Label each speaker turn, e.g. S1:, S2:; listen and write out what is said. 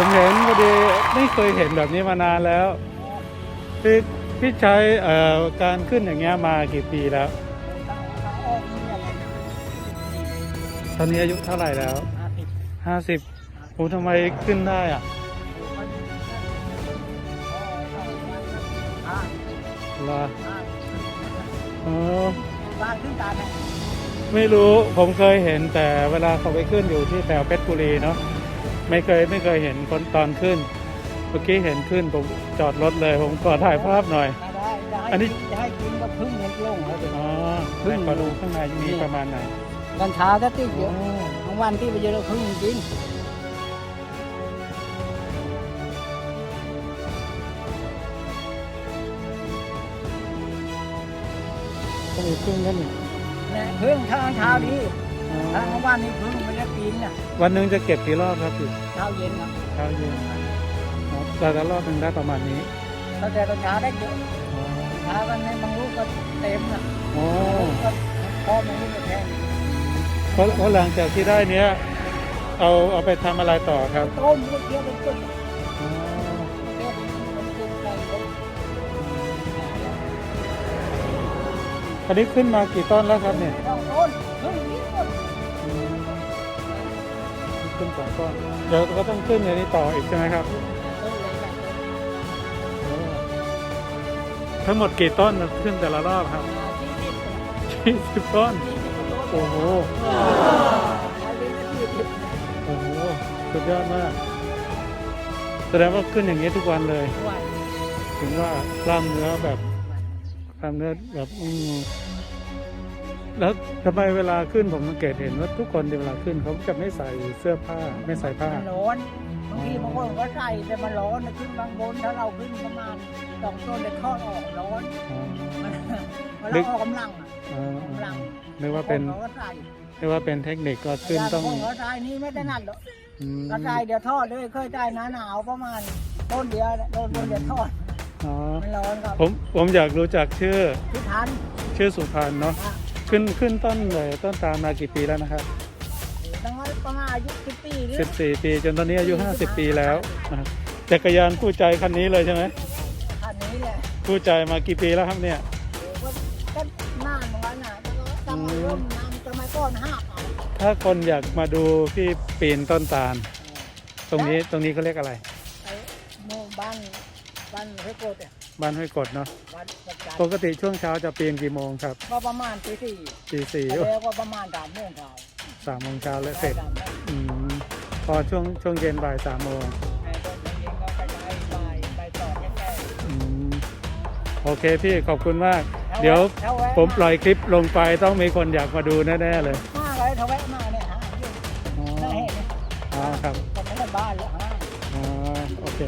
S1: ผมเห็นพอดีไม่เคยเห็นแบบนี้มานานแล้ว พี่พี่ใช้การขึ้นอย่างเงี้ยมากี่ปีแล้ว ตอนนี้อายุเท่าไหร่แล้วห้าสิบโอ้ทำไมขึ้นได้อะเหรออ๋อ
S2: บ้านขึ้นตาไหม
S1: ไม่รู้ผมเคยเห็นแต่เวลาเขาไปขึ้นอยู่ที่แถวเพชรบุรีเนาะ ไม่เคยไม่เคยเห็นคนตอนขึ้น เมื่อกี้เห็นขึ้นผมจอดรถเลยผมขอถ่ายภาพหน่อย
S2: ได้ได้
S1: อันนี้
S2: จะให้กินก็พึ่งเล็กลงแล้วเดี๋ยว
S1: อ๋อพึ่งขอดูข้างในมีประมาณไหน
S2: กัญชาจะติดเย
S1: อ๋อ
S2: อะบางวันที่ไปเจอเราพึ่งจริง
S1: ก็มีพึ่งกันนี่
S2: นะพึ่งทางเช้าดี
S1: อ๋อ
S2: ทางวันนี้พึ่ง ไม่ได้ปีนน่ะ
S1: วันหนึ่งจะเก็บกี่รอบครับพี่
S2: เช้าเย็นนะ
S1: เช้าเย็นอ๋อแต่ละรอบหนึ่งได้ประมาณนี้
S2: ตั้งแต่ตอนเช้าได้เยอะ
S1: อ๋อ
S2: เช้ากันนี้บางลูกก็เต็มน่ะ
S1: อ๋อ
S2: ก็พ่อมันนี่ก็แพง
S1: เพราะเพราะหลังจากที่ได้เนี้ยเอาเอาไปทำอะไรต่อครับ
S2: ต้มเล็กเดียวเป็นต้น
S1: อ๋อ
S2: เล็กเป็นต้นใส่ต้น
S1: อันนี้ขึ้นมากี่ต้นแล้วครับเนี่ย
S2: ต้องต้นพึ่งนี่ต้น
S1: อืม ขึ้นสองก้อนเดี๋ยวก็ต้องขึ้นในนี้ต่ออีกใช่ไหมครับ
S2: ต้นเล็กแบบต้น
S1: ทั้งหมดกี่ต้นขึ้นแต่ละรอบครับ
S2: ที่สิบ
S1: ยี่สิบต้น
S2: ที่สิบกว่าต้น
S1: โอ้โห
S2: อันนี้ก็ที่สิบ
S1: โอ้โห สุดยอดมาก แสดงว่าขึ้นอย่างนี้ทุกวันเลย
S2: วัน
S1: ถึงว่ากล้ามเนื้อแบบกล้ามเนื้อแบบอืม แล้วทำไมเวลาขึ้นผมสังเกตเห็นว่าทุกคนเวลาขึ้นเขาจะไม่ใส่เสื้อผ้าไม่ใส่ผ้า
S2: มันร้อนบางทีบางคนก็ใส่แต่มันร้อนนะขึ้นบางบนถ้าเราขึ้นประมาณสองต้นเด็กข้อดออกร้อน
S1: อ๋อ
S2: มันมันเราออกกำลังอะ
S1: อ๋อ
S2: กำลัง
S1: นึกว่าเป็น
S2: เขาก็ใส่
S1: นึกว่าเป็นเทคนิคก็ขึ้นต้อง
S2: คนเขาใส่นี่ไม่ได้นัดหรอก
S1: อืม
S2: ก็ใส่เดี๋ยวทอดเลยเคยใส่หนาหนาวประมาณต้นเดียวโดนต้นเดียวทอด
S1: อ๋อ
S2: มันร้อนครับ
S1: ผมผมอยากรู้จักชื่อ
S2: ที่ทัน
S1: ชื่อสุพรรณเนาะ
S2: อะ
S1: ขึ้นขึ้นต้นเลยต้นตาลมากี่ปีแล้วนะครับ
S2: ตั้งแต่ประมาณอายุสิบปีนี่
S1: 14ปีจนตอนนี้อายุ50ปีแล้วนะครับจักรยานคู่ใจคันนี้เลยใช่ไหม
S2: ทันนี้แหละ
S1: คู่ใจมากี่ปีแล้วครับเนี่ย
S2: ก็ก็นานเหมือนกันนะแต่ก็สมัยเริ่มนำสมัยก่อนห้าเอา
S1: ถ้าคนอยากมาดูพี่ปีนต้นตาล ตรงนี้ตรงนี้เขาเรียกอะไร
S2: ไอ้หมู่บ้านบ้านเฮโกดเนี่ย
S1: บ้านห้วยกดเนาะ
S2: บ้านประจัน
S1: ปกติช่วงเช้าจะปีนกี่โมงครับ
S2: ก็ประมาณตีสี่
S1: ตีสี่
S2: แล้วก็ประมาณสามโมงเช้า
S1: สามโมงเช้าแล้วเสร็จ
S2: สามโมง
S1: อืมพอช่วงช่วงเย็นบ่ายสามโมง
S2: ไอ้ต้นเย็นๆก็ไปได้บ่ายบ่ายสองแค่
S1: อืมโอเคพี่ขอบคุณมาก
S2: ๆ
S1: เดี๋ยว
S2: ถ้าแวะ
S1: ผมปล่อยคลิปลงไปต้องมีคนอยากมาดูแน่ๆเลย
S2: มาเลยถ้าแวะมาเนี่ยหาอยู่
S1: อ๋อ
S2: หน้าเห็นเนี่ย
S1: อ๋อครับ
S2: ผมไม่ได้บ้านเลยหา
S1: อ๋อโอเค